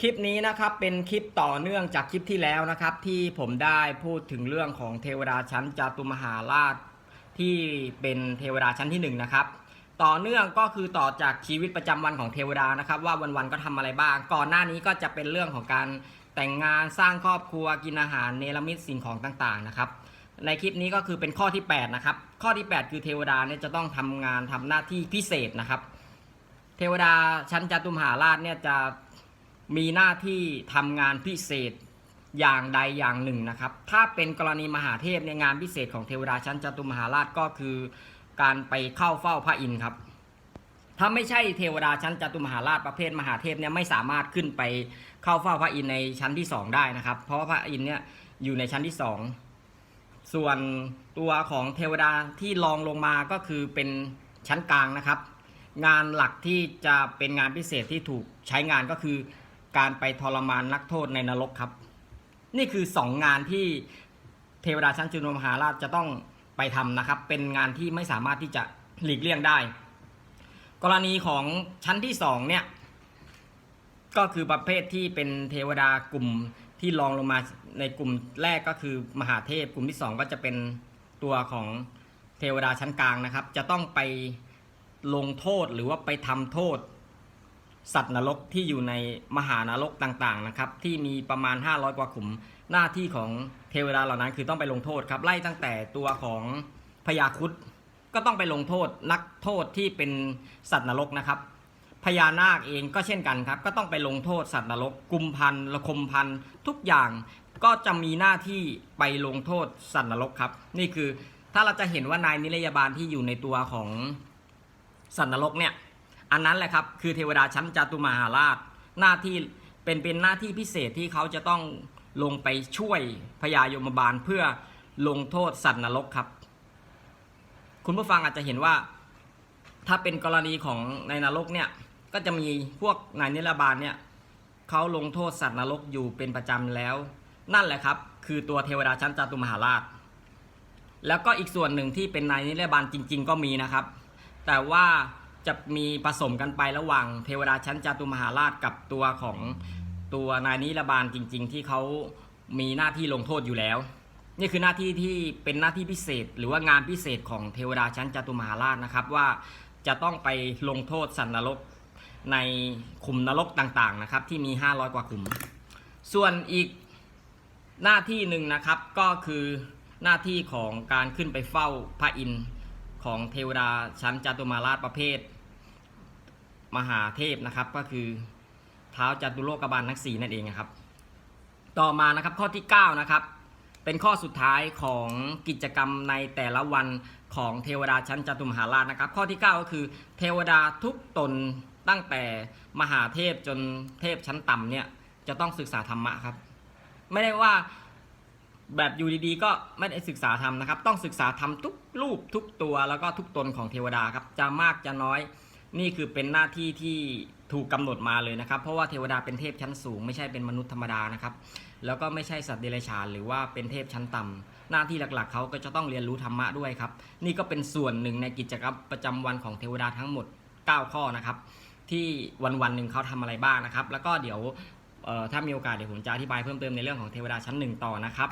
คลิปนี้นะครับเป็นคลิปต่อเนื่องจากคลิปที่แล้วนะครับ ที่ผมได้พูดถึงเรื่องของเทวดาชั้นจตุมหาราชที่เป็นเทวดาชั้นที่หนึ่งนะครับต่อเนื่องก็คือต่อจากชีวิตประจำวันของเทวดานะครับ ว่าวันๆก็ทำอะไรบ้าง ก่อนหน้านี้ก็จะเป็นเรื่องของการแต่งงานสร้างครอบครัวกินอาหารเนรมิตสิ่งของต่างๆนะครับ ในคลิปนี้ก็คือเป็นข้อที่8นะครับข้อที่ 8 คือเทวดาเนี่ยจะต้องทำงานทำหน้าที่พิเศษนะครับ เทวดาชั้นจตุมหาราชเนี่ยจะ มีหน้าที่ทำงานพิเศษอย่างใดอย่างหนึ่งนะครับ ถ้าเป็นกรณีมหาเทพในงานพิเศษของเทวดาชั้นจตุมหาราชก็คือการไปเข้าเฝ้าพระอินทร์ครับ ถ้าไม่ใช่เทวดาชั้นจตุมหาราชประเภทมหาเทพเนี่ยไม่สามารถขึ้นไปเข้าเฝ้าพระอินทร์ในชั้นที่สองได้นะครับ เพราะว่าพระอินทร์เนี่ยอยู่ในชั้นที่สองส่วนตัวของเทวดาที่รองลงมาก็คือเป็นชั้นกลางนะครับ งานหลักที่จะเป็นงานพิเศษที่ถูกใช้งานก็คือ การไปทรมานนักโทษในนรกครับ นี่คือสองงานที่เทวดาชั้นจุลมหาราชจะต้องไปทำนะครับ เป็นงานที่ไม่สามารถที่จะหลีกเลี่ยงได้ กรณีของชั้นที่สองเนี่ยก็คือประเภทที่เป็นเทวดากลุ่มที่รองลงมาในกลุ่มแรกก็คือมหาเทพกลุ่มที่สองก็จะเป็นตัวของเทวดาชั้นกลางนะครับ จะต้องไปลงโทษหรือว่าไปทำโทษ สัตว์นรกที่อยู่ในมหานรกต่างๆนะครับที่มีประมาณ 500 กว่าขุมหน้าที่ของเทวดาเหล่านั้นคือต้องไปลงโทษครับไล่ตั้งแต่ตัวของพญาคุดก็ต้องไปลงโทษนักโทษที่เป็นสัตว์นรกนะครับพญานาคเองก็เช่นกันครับ ก็ต้องไปลงโทษสัตว์นรกกุมพันธ์ระคมพันธ์ทุกอย่างก็จะมีหน้าที่ไปลงโทษสัตว์นรกครับ นี่คือถ้าเราจะเห็นว่านายนิรยาบาลที่อยู่ในตัวของสัตว์นรกเนี่ย อันนั้นแหละครับคือเทวดาชั้นจตุมหาราชหน้าที่เป็นเป็นหน้าที่พิเศษที่เขาจะต้องลงไปช่วยพญายมบาลเพื่อลงโทษสัตว์นรกครับ คุณผู้ฟังอาจจะเห็นว่า ถ้าเป็นกรณีของในนรกเนี่ยก็จะมีพวกนายนิรบาลเนี่ยเขาลงโทษสัตว์นรกอยู่เป็นประจำแล้ว นั่นแหละครับ คือตัวเทวดาชั้นจตุมหาราช แล้วก็อีกส่วนหนึ่งที่เป็นนายนิรบาลจริง ๆ ก็มีนะครับ แต่ว่า จะมีผสมกันไประหว่างเทวดาชั้นจาตุมหาราชกับตัวของตัวนายนิรบาลจริง ๆ ที่เขามีหน้าที่ลงโทษอยู่แล้ว นี่คือหน้าที่ที่เป็นหน้าที่พิเศษ หรือว่างานพิเศษของเทวดาชั้นจาตุมหาราชนะครับ ว่าจะต้องไปลงโทษสัตว์นรกในขุมนรกต่างๆนะครับ ที่มี 500 กว่าขุม ส่วนอีกหน้าที่หนึ่งนะครับก็คือหน้าที่ของการขึ้นไปเฝ้าพระอินทร์ของเทวดาชั้นจาตุมาราชประเภท มหาเทพนะครับ ก็คือเท้าจัตุโลกบาลทั้งสี่นั่นเองนะครับ ต่อมานะครับข้อที่9นะครับเป็นข้อสุดท้ายของกิจกรรมในแต่ละวันของเทวดาชั้นจตุมหาราชนะครับ ข้อที่ 9 ก็คือ เทวดาทุกตนตั้งแต่มหาเทพจนเทพชั้นต่ำเนี่ยจะต้องศึกษาธรรมะครับ ไม่ได้ว่าแบบอยู่ดีๆ ก็ไม่ได้ศึกษาธรรมนะครับ ต้องศึกษาธรรมทุกรูปทุกตัวแล้วก็ทุกตนของเทวดาครับจะมากจะน้อย นี่คือเป็นหน้าที่ที่ถูกกำหนดมาเลยนะครับ เพราะว่าเทวดาเป็นเทพชั้นสูง ไม่ใช่เป็นมนุษย์ธรรมดานะครับ แล้วก็ไม่ใช่สัตว์เดรัจฉานหรือว่าเป็นเทพชั้นต่ำหน้าที่หลักๆ เขาก็จะต้องเรียนรู้ธรรมะด้วยครับ นี่ก็เป็นส่วนหนึ่งในกิจกรรมประจำวันของเทวดาทั้งหมด 9 ข้อนะครับ ที่วันวันๆหนึ่งเขาทำอะไรบ้างนะครับ แล้วก็เดี๋ยวถ้ามีโอกาสเดี๋ยวผมจะอธิบายเพิ่มเติมในเรื่องของเทวดาชั้นหนึ่งต่อนะครับ